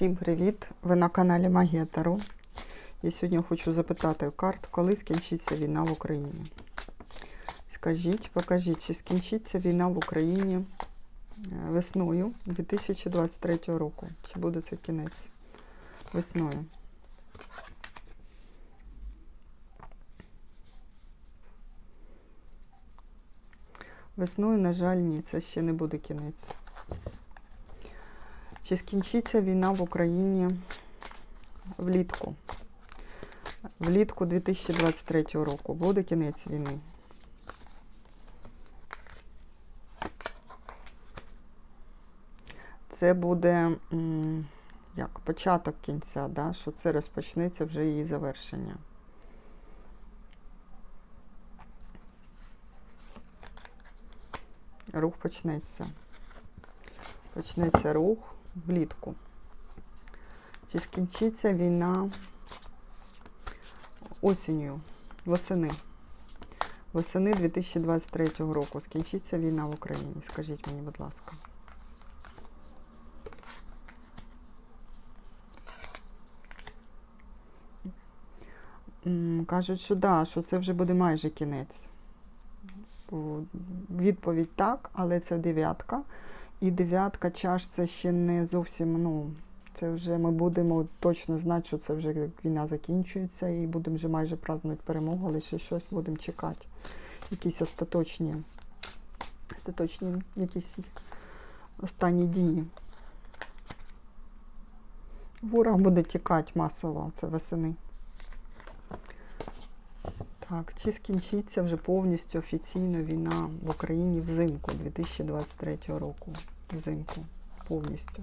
Всім привіт! Ви на каналі Магія Таро. Я сьогодні хочу запитати карт, коли скінчиться війна в Україні. Скажіть, покажіть, чи скінчиться війна в Україні е, весною 2023 року? Чи буде це кінець весною? Весною, на жаль, ні, це ще не буде кінець. Чи скінчиться війна в Україні влітку? Влітку 2023 року буде кінець війни. Це буде як початок кінця, да? що це розпочнеться вже її завершення. Рух почнеться. Почнеться рух влітку. Чи скінчиться війна осінню, восени? Восени 2023 року. Скінчиться війна в Україні. Скажіть мені, будь ласка. Кажуть, що да, що це вже буде майже кінець. Відповідь так, але це дев'ятка. І дев'ятка чаш це ще не зовсім, ну, це вже ми будемо точно знати, що це вже війна закінчується, і будемо вже майже празднувати перемогу, але ще щось будемо чекати. Якісь остаточні, остаточні якісь останні дії. Ворог буде тікати масово, це восени. Так, чи скінчиться вже повністю офіційно війна в Україні взимку 2023 року? Взимку повністю.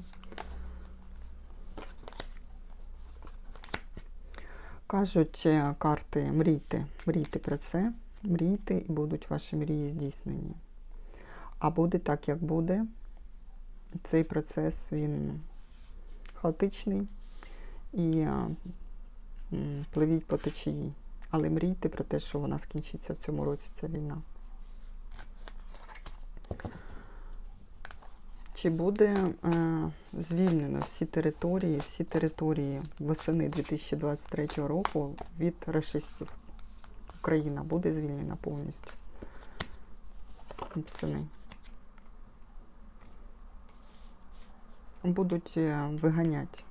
Кажуть е, карти, мрійте, мрійте про це, мрійте і будуть ваші мрії здійснені. А буде так, як буде. Цей процес він хаотичний і е, пливіть по течії. Але мрійте про те, що вона скінчиться в цьому році, ця війна. Чи буде е, звільнено всі території, всі території восени 2023 року від расистів? Україна буде звільнена повністю. Восени. Будуть е, виганяти.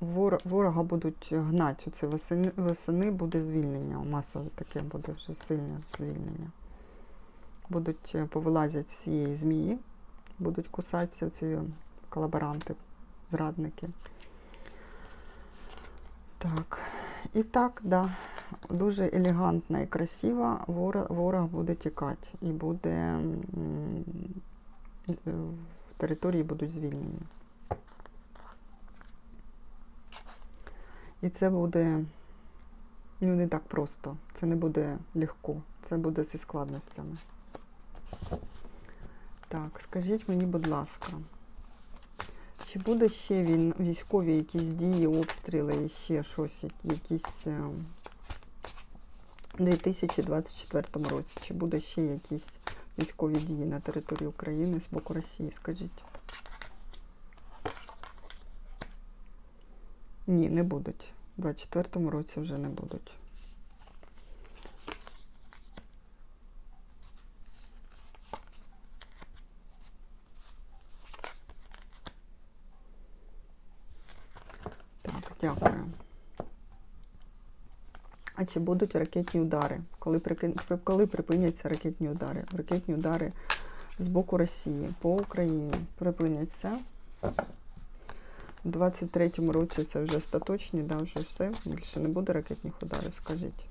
Вор- Ворога будуть гнати. Оце восени, восени буде звільнення. Масове таке буде вже сильне звільнення. Будуть е, повилазять всі змії, будуть кусатися ці колаборанти, зрадники. Так. І так, да, дуже елегантна і красива. Ворог, буде тікати і буде території будуть звільнені. І це буде ну, не так просто. Це не буде легко. Це буде зі складностями. Так, скажіть мені, будь ласка, чи буде ще військові якісь дії, обстріли ще щось, якісь е, у 2024 році? Чи буде ще якісь військові дії на території України з боку Росії? Скажіть. Ні, не будуть. У 24-му році вже не будуть. Так, дякую. А чи будуть ракетні удари? Коли, прикин- при- коли припиняться ракетні удари? Ракетні удари з боку Росії по Україні припиняться. У 23-му році це вже остаточні, да, вже все. Більше не буде ракетних ударів, скажіть.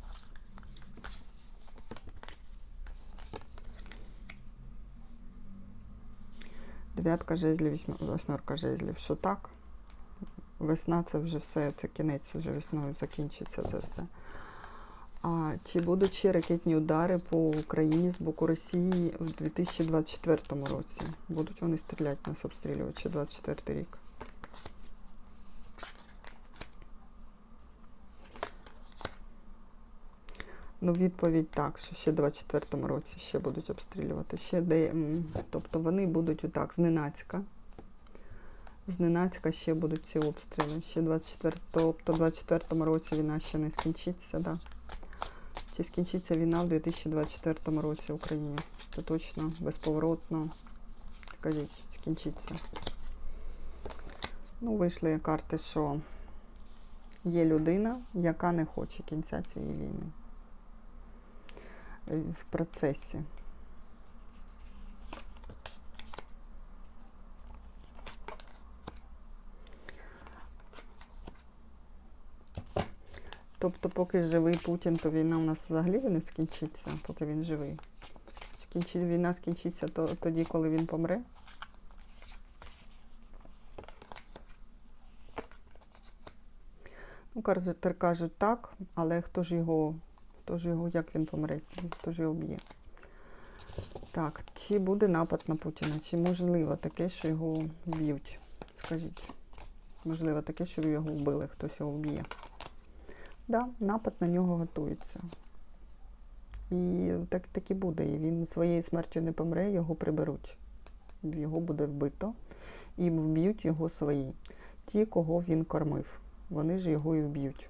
Дев'ятка жезлів, восьмерка жезлів. Що так? Весна це вже все, це кінець, вже весною закінчиться це все. А чи будуть ще ракетні удари по Україні з боку Росії в 2024 році? Будуть вони стріляти нас обстрілювати чи 24 рік? Ну, відповідь так, що ще в 24-му році ще будуть обстрілювати. Ще де, тобто вони будуть отак зненацька Зненацька ще будуть ці обстріли. Ще 24, тобто в 24-му році війна ще не скінчиться, да. Чи скінчиться війна в 2024 році в Україні? Це точно, безповоротно. Кажіть, скінчиться. Ну, вийшли карти, що є людина, яка не хоче кінця цієї війни. В процесі. Тобто, поки живий Путін, то війна у нас взагалі не скінчиться, поки він живий. Скінчить, війна скінчиться то, тоді, коли він помре. Ну, кажуть, кажуть так, але хто ж його, хто ж його, як він помре, ж його б'є? Так, чи буде напад на Путіна? Чи можливо таке, що його вб'ють? Скажіть. Можливо таке, що його вбили, хтось його вб'є. Да, напад на нього готується. І так, так і буде. І він своєю смертю не помре, його приберуть. Його буде вбито. І вб'ють його свої. Ті, кого він кормив. Вони ж його і вб'ють.